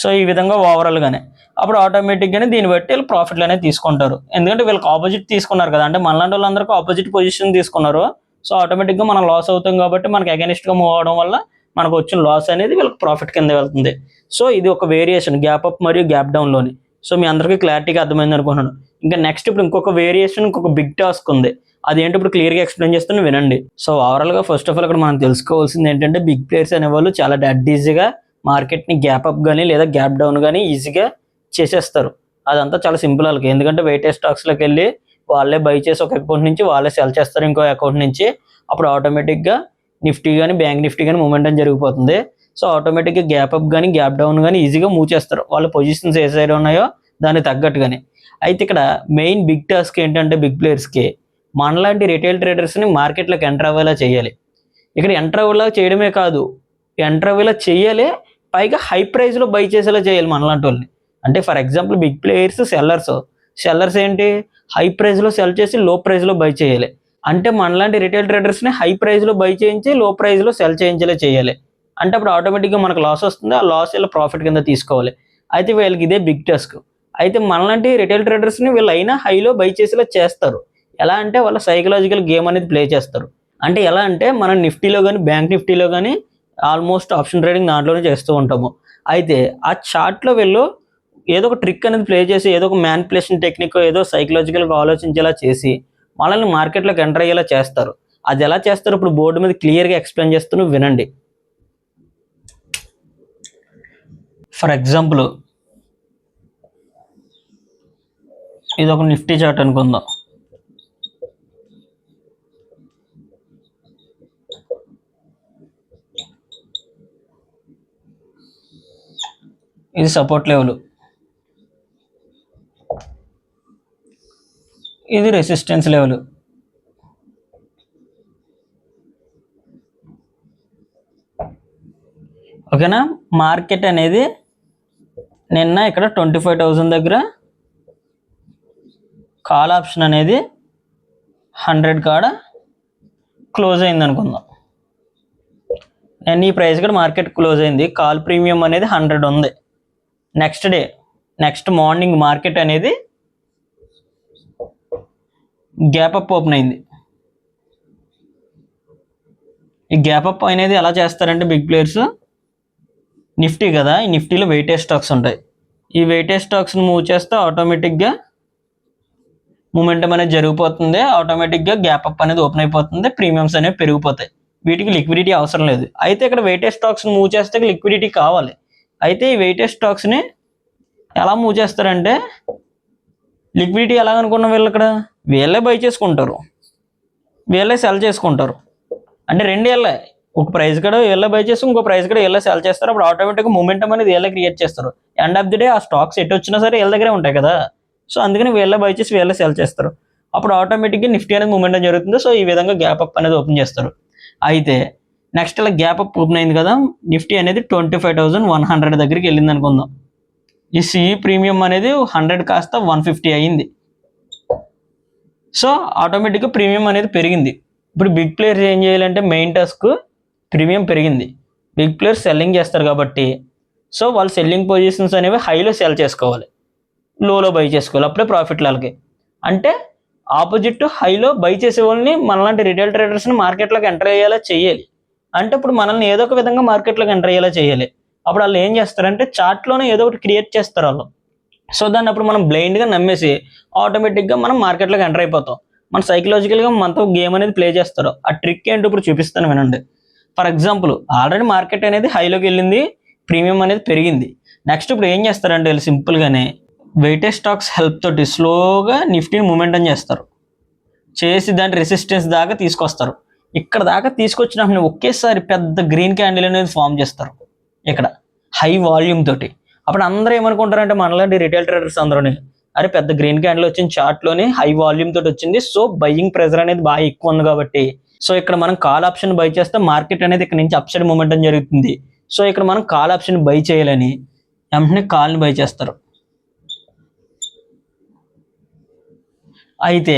సో ఈ విధంగా ఓవరాల్గానే. అప్పుడు ఆటోమేటిక్గానే దీన్ని బట్టి వీళ్ళు ప్రాఫిట్లు అనేది తీసుకుంటారు. ఎందుకంటే వీళ్ళకి ఆపోజిట్ తీసుకున్నారు కదా అంటే మనలాంటి వాళ్ళందరికీ ఆపోజిట్ పొజిషన్ తీసుకున్నారు. సో ఆటోమేటిక్గా మనం లాస్ అవుతాం కాబట్టి మనకి అగెనిస్ట్గా మూవ్ అవడం వల్ల మనకు వచ్చిన లాస్ అనేది వీళ్ళకి ప్రాఫిట్ కింద వెళ్తుంది. సో ఇది ఒక వేరియేషన్ గ్యాప్ అప్ మరియు గ్యాప్ డౌన్లోని. సో మీ అందరికీ క్లారిటీగా అర్థమైంది అనుకుంటున్నాను. ఇంకా నెక్స్ట్ ఇప్పుడు ఇంకొక వేరియేషన్ ఇంకొక బిగ్ టాస్క్ ఉంది. అదేంటి ఇప్పుడు క్లియర్గా ఎక్స్ప్లెయిన్ చేస్తాను వినండి. సో ఓవరాల్గా ఫస్ట్ ఆఫ్ ఆల్ ఇక్కడ మనం తెలుసుకోవాల్సింది ఏంటంటే బిగ్ ప్లేయర్స్ అనేవాళ్ళు చాలా డెడ్ ఈజీగా మార్కెట్ని గ్యాప్ అప్ కానీ లేదా గ్యాప్ డౌన్ కానీ ఈజీగా చేసేస్తారు. అదంతా చాలా సింపుల్ వాళ్ళకి. ఎందుకంటే వెయిటేజ్ స్టాక్స్లోకి వెళ్ళి వాళ్ళే బై చేసి ఒక అకౌంట్ నుంచి వాళ్ళే సెల్ చేస్తారు ఇంకో అకౌంట్ నుంచి. అప్పుడు ఆటోమేటిక్గా నిఫ్టీ కానీ బ్యాంక్ నిఫ్టీ కానీ మూమెంట్ అని జరిగిపోతుంది. సో ఆటోమేటిక్గా గ్యాప్ అప్ కానీ గ్యాప్ డౌన్ కానీ ఈజీగా మూవ్ చేస్తారు. వాళ్ళ పొజిషన్స్ ఏ సైడ్ ఉన్నాయో దానికి తగ్గట్టుగానే. అయితే ఇక్కడ మెయిన్ బిగ్ టాస్క్ ఏంటంటే బిగ్ ప్లేయర్స్కి మనలాంటి రిటైల్ ట్రేడర్స్ని మార్కెట్లోకి ఎంటర్ అవ్వేలా చేయాలి. ఇక్కడ ఎంటర్ అవ్వేలా చేయడమే కాదు ఎంటర్ అవ్వేలా చేయాలి పైగా హై ప్రైస్లో బై చేసేలా చేయాలి మనలాంటి వాళ్ళని. అంటే for example big players sellers sellers ఏంటి? హై ప్రైస్లో సెల్ చేసి లో ప్రైస్లో బై చేయాలి. అంటే మనలాంటి రిటైల్ ట్రేడర్స్ని హై ప్రైస్లో బై చేయించి లో ప్రైస్లో సెల్ చేయించేలా చేయాలి. అంటే అప్పుడు ఆటోమేటిక్గా మనకు లాస్ వస్తుంది. ఆ లాస్ ఇలా ప్రాఫిట్ కింద తీసుకోవాలి. అయితే వీళ్ళకి ఇదే బిగ్ టాస్క్ అయితే మనలాంటి రిటైల్ ట్రేడర్స్ని వీళ్ళు అయినా హైలో బై చేసేలా చేస్తారు. ఎలా అంటే వాళ్ళ సైకలాజికల్ గేమ్ అనేది ప్లే చేస్తారు. అంటే ఎలా అంటే మనం నిఫ్టీలో కానీ బ్యాంక్ నిఫ్టీలో కానీ ఆల్మోస్ట్ ఆప్షన్ ట్రేడింగ్ దాంట్లోనే చేస్తూ ఉంటాము. అయితే ఆ చార్ట్లో వీళ్ళు ఏదో ఒక ట్రిక్ అనేది ప్లే చేసి ఏదో ఒక మ్యాన్పులేషన్ టెక్నిక్ ఏదో సైకలాజికల్గా ఆలోచించేలా చేసి మనల్ని మార్కెట్లోకి ఎంటర్ అయ్యేలా చేస్తారు. అది ఎలా చేస్తారు? ఇప్పుడు బోర్డు మీద క్లియర్గా ఎక్స్ప్లెయిన్ చేస్తూ వినండి. ఫర్ ఎగ్జాంపుల్ ఇది ఒక నిఫ్టీ చార్ట్ అనుకుందాం. ఇది సపోర్ట్ లెవెల్ ఇది రెసిస్టెన్స్ లెవెల్ ఓకేనా మార్కెట్ అనేది నిన్న ఇక్కడ ట్వంటీ ఫైవ్ థౌజండ్ దగ్గర కాల్ ఆప్షన్ అనేది హండ్రెడ్ కాడ క్లోజ్ అయింది అనుకుందాం. నేను ఈ ప్రైస్ కూడా మార్కెట్ క్లోజ్ అయింది. కాల్ ప్రీమియం అనేది హండ్రెడ్ ఉంది. Next day next morning market అనేది గ్యాప్ అప్ ఓపెన్ అయింది. ఈ గ్యాప్ అప్ అనేది ఎలా చేస్తారంటే బిగ్ ప్లేయర్స్ నిఫ్టీ కదా ఈ నిఫ్టీలో వెయిటేజ్ స్టాక్స్ ఉంటాయి. ఈ వెయిటేజ్ స్టాక్స్ని మూవ్ చేస్తే ఆటోమేటిక్గా మూమెంటం అనేది జరిగిపోతుంది. ఆటోమేటిక్గా గ్యాప్ అప్ అనేది ఓపెన్ అయిపోతుంది. ప్రీమియమ్స్ అనేవి పెరిగిపోతాయి. వీటికి లిక్విడిటీ అవసరం లేదు. అయితే ఇక్కడ వెయిటేజ్ స్టాక్స్ని మూవ్ చేస్తే లిక్విడిటీ కావాలి. అయితే ఈ వెయిటేజ్ స్టాక్స్ని ఎలా మూవ్ చేస్తారంటే లిక్విడిటీ ఎలా అనుకున్న వీళ్ళు ఇక్కడ? వీళ్ళే బై చేసుకుంటారు. వీళ్ళే సెల్ చేసుకుంటారు. అంటే రెండు వీళ్ళే ఒక ప్రైస్ కూడా వీళ్ళ బై చేసి ఇంకో ప్రైస్ కూడా వీళ్ళే సెల్ చేస్తారు. అప్పుడు ఆటోమేటిక్గా మూమెంటం అనేది వీళ్ళే క్రియేట్ చేస్తారు. ఎండ్ ఆఫ్ ది డే ఆ స్టాక్స్ ఎటు వచ్చినా సరే వీళ్ళ దగ్గరే ఉంటాయి కదా. సో అందుకని వీళ్ళే బై చేసి వీళ్ళే సెల్ చేస్తారు. అప్పుడు ఆటోమేటిక్గా నిఫ్టీ అనేది మూమెంటం జరుగుతుంది. సో ఈ విధంగా గ్యాప్ అప్ అనేది ఓపెన్ చేస్తారు. అయితే నెక్స్ట్ ఇలా గ్యాప్ అప్ ఓపెన్ అయింది కదా. నిఫ్టీ అనేది twenty five thousand one hundred దగ్గరికి వెళ్ళింది అనుకుందాం. ఈ సిఈ ప్రీమియం అనేది హండ్రెడ్ కాస్త వన్ ఫిఫ్టీ అయ్యింది సో ఆటోమేటిక్గా ప్రీమియం అనేది పెరిగింది. ఇప్పుడు బిగ్ ప్లేయర్స్ ఏం చేయాలంటే మెయిన్ టాస్క్ ప్రీమియం పెరిగింది. బిగ్ ప్లేయర్స్ సెల్లింగ్ చేస్తారు కాబట్టి సో వాళ్ళు సెల్లింగ్ పొజిషన్స్ అనేవి హైలో సెల్ చేసుకోవాలి. లోలో బై చేసుకోవాలి. అప్పుడే ప్రాఫిట్ వాళ్ళకి. అంటే ఆపోజిట్ హైలో బై చేసే వాళ్ళని మనలాంటి రిటైల్ ట్రేడర్స్ని మార్కెట్లోకి ఎంటర్ అయ్యేలా చేయాలి. అంటే ఇప్పుడు మనల్ని ఏదో ఒక విధంగా మార్కెట్లోకి ఎంటర్ అయ్యేలా చేయాలి. అప్పుడు వాళ్ళు ఏం చేస్తారంటే చార్ట్లోనే ఏదో ఒకటి క్రియేట్ చేస్తారు వాళ్ళు. సో దాన్ని అప్పుడు మనం బ్లైండ్గా నమ్మేసి ఆటోమేటిక్గా మనం మార్కెట్లోకి ఎంటర్ అయిపోతాం. మన సైకలాజికల్గా మనతో గేమ్ అనేది ప్లే చేస్తారు. ఆ ట్రిక్ ఏంటో ఇప్పుడు చూపిస్తాను వినండి. ఫర్ ఎగ్జాంపుల్ ఆల్రెడీ మార్కెట్ అనేది హైలోకి వెళ్ళింది ప్రీమియం అనేది పెరిగింది. నెక్స్ట్ ఇప్పుడు ఏం చేస్తారంటే వీళ్ళు సింపుల్గానే వెయిటేజ్ స్టాక్స్ హెల్ప్ తోటి స్లోగా నిఫ్టీని అని చేస్తారు. చేసి దాని రెసిస్టెన్స్ దాకా తీసుకొస్తారు. ఇక్కడ దాకా తీసుకొచ్చినప్పుడు ఒకేసారి పెద్ద గ్రీన్ క్యాండిల్ అనేది ఫామ్ చేస్తారు. ఇక్కడ హై వాల్యూమ్ తోటి. అప్పుడు అందరూ ఏమనుకుంటారంటే మనలాంటి రిటైల్ ట్రేడర్స్ అందరూనే అరే పెద్ద గ్రీన్ క్యాండిల్ వచ్చిన చార్ట్లోనే హై వాల్యూమ్ తోటి వచ్చింది సో బయ్యింగ్ ప్రెజర్ అనేది బాగా ఎక్కువ ఉంది కాబట్టి సో ఇక్కడ మనం కాల్ ఆప్షన్ బై చేస్తే మార్కెట్ అనేది ఇక్కడ నుంచి అప్సైడ్ మూమెంటం జరుగుతుంది. సో ఇక్కడ మనం కాల్ ఆప్షన్ బై చేయాలని వెంటనే కాల్ని బై చేస్తారు. అయితే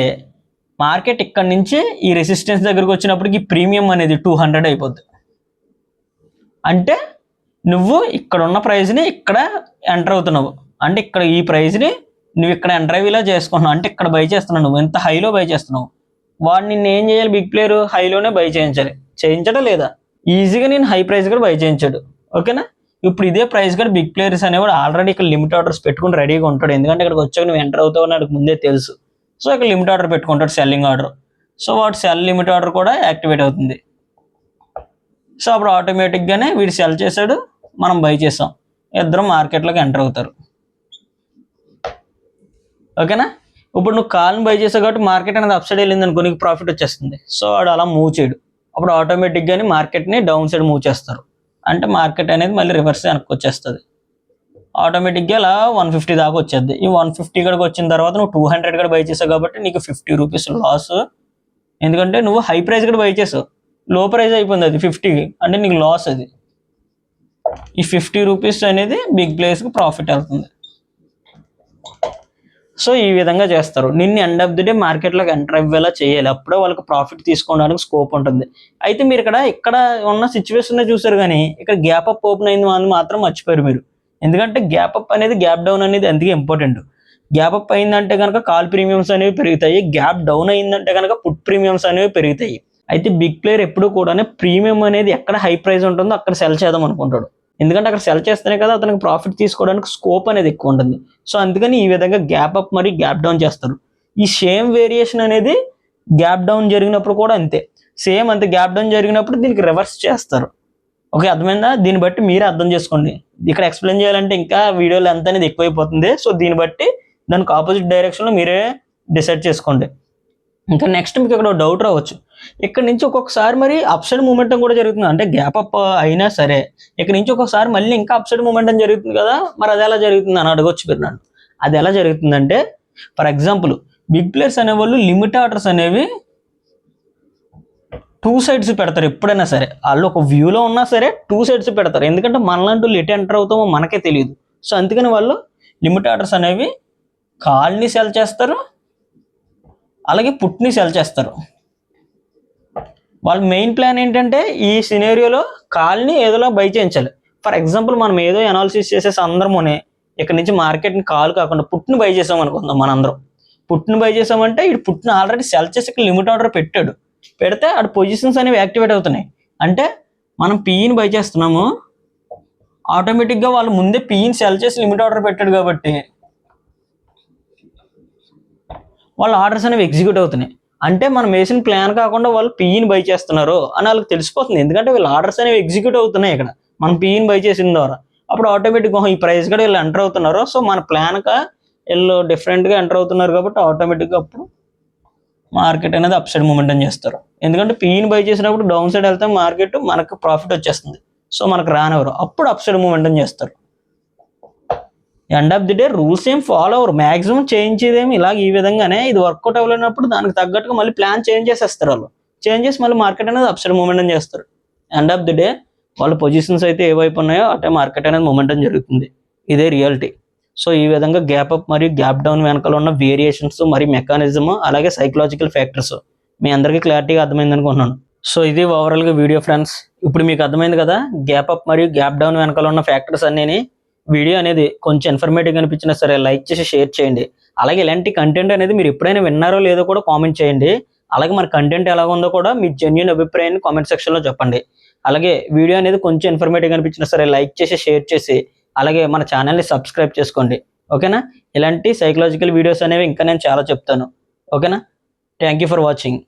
మార్కెట్ ఇక్కడ నుంచి ఈ రెసిస్టెన్స్ దగ్గరకు వచ్చినప్పటికి ప్రీమియం అనేది టూ హండ్రెడ్ అయిపోద్ది. అంటే నువ్వు ఇక్కడ ఉన్న ప్రైస్ని ఇక్కడ ఎంటర్ అవుతున్నావు. అంటే ఇక్కడ ఈ ప్రైస్ని నువ్వు ఇక్కడ ఎంటర్ అయ్యేలా చేసుకుంటున్నావు. అంటే ఇక్కడ బై చేస్తున్నావు. నువ్వు ఎంత హైలో బై చేస్తున్నావు. వాడు నిన్ను ఏం చేయాలి? బిగ్ ప్లేయర్ హైలోనే బై చేయించాలి. చేయించడం లేదా? ఈజీగా నేను హై ప్రైస్ కూడా బై చేయించాడు. ఓకేనా ఇప్పుడు ఇదే ప్రైస్ కూడా బిగ్ ప్లేయర్స్ అనేవాడు ఆల్రెడీ ఇక్కడ లిమిట్ ఆర్డర్స్ పెట్టుకుని రెడీగా ఉంటాడు. ఎందుకంటే ఇక్కడికి వచ్చాక నువ్వు ఎంటర్ అవుతావు అని ముందే తెలుసు. సో ఇక్కడ లిమిట్ ఆర్డర్ పెట్టుకుంటాడు సెల్లింగ్ ఆర్డర్ సో వాడు సెల్ లిమిట్ ఆర్డర్ కూడా యాక్టివేట్ అవుతుంది. సో అప్పుడు ఆటోమేటిక్గానే వీడు సెల్ చేశాడు. మనం బై చేసాం. ఇద్దరం మార్కెట్లోకి ఎంటర్ అవుతారు. ఓకేనా ఇప్పుడు నువ్వు కాల్ని బై చేసావు కాబట్టి మార్కెట్ అనేది అప్ సైడ్ వెళ్ళింది అనుకో నీకు ప్రాఫిట్ వచ్చేస్తుంది. సో వాడు అలా మూవ్ చేయడు. అప్పుడు ఆటోమేటిక్గానే మార్కెట్ని డౌన్ సైడ్ మూవ్ చేస్తారు. అంటే మార్కెట్ అనేది మళ్ళీ రివర్స్ వెనక్కి వచ్చేస్తుంది. ఆటోమేటిక్గా అలా వన్ ఫిఫ్టీ దాకా వచ్చేది ఈ వన్ ఫిఫ్టీ కడికి వచ్చిన తర్వాత నువ్వు టూ హండ్రెడ్ కూడా బై చేసావు కాబట్టి నీకు ఫిఫ్టీ రూపీస్ లాస్ ఎందుకంటే నువ్వు హై ప్రైస్ కూడా బై చేసావు. లో ప్రైస్ అయిపోయింది అది ఫిఫ్టీకి అంటే నీకు లాస్ అది. ఈ ఫిఫ్టీ రూపీస్ అనేది బిగ్ ప్లేస్కి ప్రాఫిట్ వెళ్తుంది. సో ఈ విధంగా చేస్తారు. నిన్ను ఎండ్ ఆఫ్ ది డే మార్కెట్లోకి ఎంటర్ అవ్వేలా చేయాలి. అప్పుడే వాళ్ళకి ప్రాఫిట్ తీసుకోవడానికి స్కోప్ ఉంటుంది. అయితే మీరు ఇక్కడ ఇక్కడ ఉన్న సిచ్యువేషన్ చూసారు కానీ ఇక్కడ గ్యాప్ అప్ ఓపెన్ అయింది అని మాత్రం మర్చిపోయారు మీరు. ఎందుకంటే గ్యాప్ అప్ అనేది గ్యాప్ డౌన్ అనేది అందుకే ఇంపార్టెంట్ గ్యాప్ అప్ అయిందంటే కనుక కాల్ ప్రీమియమ్స్ అనేవి పెరుగుతాయి. గ్యాప్ డౌన్ అయిందంటే కనుక పుట్ ప్రీమియమ్స్ అనేవి పెరుగుతాయి. అయితే బిగ్ ప్లేయర్ ఎప్పుడు కూడా ప్రీమియం అనేది ఎక్కడ హై ప్రైస్ ఉంటుందో అక్కడ సెల్ చేద్దాం అనుకుంటాడు. ఎందుకంటే అక్కడ సెల్ చేస్తేనే కదా అతనికి ప్రాఫిట్ తీసుకోవడానికి స్కోప్ అనేది ఎక్కువ ఉంటుంది. సో అందుకని ఈ విధంగా గ్యాప్ అప్ మరియు గ్యాప్ డౌన్ చేస్తారు. ఈ సేమ్ వేరియేషన్ అనేది గ్యాప్ డౌన్ జరిగినప్పుడు కూడా అంతే. సేమ్ అంతే గ్యాప్ డౌన్ జరిగినప్పుడు దీనికి రివర్స్ చేస్తారు. ఓకే అర్థమైందా? దీన్ని బట్టి మీరే అర్థం చేసుకోండి. ఇక్కడ ఎక్స్ప్లెయిన్ చేయాలంటే ఇంకా వీడియో లెంత్ అనేది ఎక్కువైపోతుంది. సో దీన్ని బట్టి దానికి ఆపోజిట్ డైరెక్షన్లో మీరే డిసైడ్ చేసుకోండి. ఇంకా నెక్స్ట్ మీకు ఇక్కడ డౌట్ రావచ్చు. ఇక్కడ నుంచి ఒక్కొక్కసారి మరి అప్సైడ్ మూమెంటం కూడా జరుగుతుంది. అంటే గ్యాప్ అప్ అయినా సరే ఇక్కడ నుంచి ఒక్కొక్కసారి మళ్ళీ ఇంకా అప్సైడ్ మూమెంటం జరుగుతుంది కదా మరి అది ఎలా జరుగుతుంది అని అడగొచ్చు మీరు నన్ను. అది ఎలా జరుగుతుందంటే ఫర్ ఎగ్జాంపుల్ బిగ్ ప్లేయర్స్ అనేవాళ్ళు లిమిట్ ఆర్డర్స్ అనేవి టూ సైడ్స్ పెడతారు ఎప్పుడైనా సరే. వాళ్ళు ఒక వ్యూలో ఉన్నా సరే టూ సైడ్స్ పెడతారు. ఎందుకంటే మనలాంటి వాళ్ళు ఎటు ఎంటర్ అవుతామో మనకే తెలియదు. సో అందుకని వాళ్ళు లిమిట్ ఆర్డర్స్ అనేవి కాల్ని సెల్ చేస్తారు అలాగే పుట్ని సెల్ చేస్తారు. వాళ్ళ మెయిన్ ప్లాన్ ఏంటంటే ఈ సినేరియోలో కాల్ని ఏదోలా బై చేయించాలి. ఫర్ ఎగ్జాంపుల్ మనం ఏదో అనాలిసిస్ చేసేసి అందరమునే ఇక్కడ నుంచి మార్కెట్ని కాల్ కాకుండా పుట్టిన బై చేసాం అనుకుందాం మనందరం. పుట్టిన బై చేసామంటే ఇటు పుట్టిన ఆల్రెడీ సెల్ చేసి లిమిట్ ఆర్డర్ పెట్టాడు. పెడితే ఆడ పొజిషన్స్ అనేవి యాక్టివేట్ అవుతున్నాయి. అంటే మనం పిఈని బై చేస్తున్నాము. ఆటోమేటిక్గా వాళ్ళు ముందే పిఈని సెల్ చేసి లిమిట్ ఆర్డర్ పెట్టాడు కాబట్టి వాళ్ళ ఆర్డర్స్ అనేవి ఎగ్జిక్యూట్ అవుతున్నాయి. అంటే మనం వేసిన ప్లాన్ కాకుండా వాళ్ళు పిఈని బై చేస్తున్నారు అని వాళ్ళకి తెలిసిపోతుంది. ఎందుకంటే వీళ్ళ ఆర్డర్స్ అనేవి ఎగ్జిక్యూట్ అవుతున్నాయి ఇక్కడ. మనం పిఈని బై చేసిన ద్వారా. అప్పుడు ఆటోమేటిక్గా ఈ ప్రైస్ కూడా వీళ్ళు ఎంటర్ అవుతున్నారు. సో మన ప్లాన్గా వీళ్ళు డిఫరెంట్గా ఎంటర్ అవుతున్నారు కాబట్టి ఆటోమేటిక్గా అప్పుడు మార్కెట్ అనేది అప్ సైడ్ అని చేస్తారు. ఎందుకంటే పిఈని బై చేసినప్పుడు డౌన్ సైడ్ వెళ్తే మార్కెట్ మనకు ప్రాఫిట్ వచ్చేస్తుంది. సో మనకు రానివ్వరు. అప్పుడు అప్ సైడ్ అని చేస్తారు. End of the day rules ఏం ఫాలో అవ్వరు. మ్యాక్సిమం చేంజ్ ఇలాగ ఈ విధంగానే ఇది వర్కౌట్ అవ్వలేనప్పుడు దానికి తగ్గట్టుగా మళ్ళీ ప్లాన్ చేంజ్ చేసేస్తారు వాళ్ళు. చేంజ్ చేసి మళ్ళీ మార్కెట్ అనేది అప్సైడ్ మూమెంట్ మూమెంటం చేస్తారు. ఎండ్ ఆఫ్ ది డే వాళ్ళ పొజిషన్స్ అయితే ఏవైపు ఉన్నాయో అటే మార్కెట్ అనేది మూమెంటం జరుగుతుంది. ఇదే రియాలిటీ సో ఈ విధంగా గ్యాప్ అప్ మరియు గ్యాప్ డౌన్ వెనకాల ఉన్న వేరియేషన్స్ మరియు మెకానిజం అలాగే సైకలాజికల్ ఫ్యాక్టర్స్ మీ అందరికీ క్లారిటీగా అర్థమైంది అనుకుంటున్నాను. సో ఇది ఓవరాల్గా వీడియో ఫ్రెండ్స్ ఇప్పుడు మీకు అర్థమైంది కదా గ్యాప్ అప్ మరియు గ్యాప్ డౌన్ వెనకాల ఉన్న ఫ్యాక్టర్స్ అన్నీ వీడియో అనేది కొంచెం ఇన్ఫర్మేటివ్ అనిపించినా సరే లైక్ చేసి షేర్ చేయండి. అలాగే ఇలాంటి కంటెంట్ అనేది మీరు ఎప్పుడైనా విన్నారో లేదో కూడా కామెంట్ చేయండి. అలాగే మన కంటెంట్ ఎలా ఉందో కూడా మీ జెన్యున్ అభిప్రాయాన్ని కామెంట్ సెక్షన్లో చెప్పండి. అలాగే వీడియో అనేది కొంచెం ఇన్ఫర్మేటివ్ అనిపించినా సరే లైక్ చేసి షేర్ చేసి అలాగే మన ఛానల్ని సబ్స్క్రైబ్ చేసుకోండి. ఓకేనా? ఇలాంటి సైకలాజికల్ వీడియోస్ అనేవి ఇంకా నేను చాలా చెప్తాను. ఓకేనా? Thank you for watching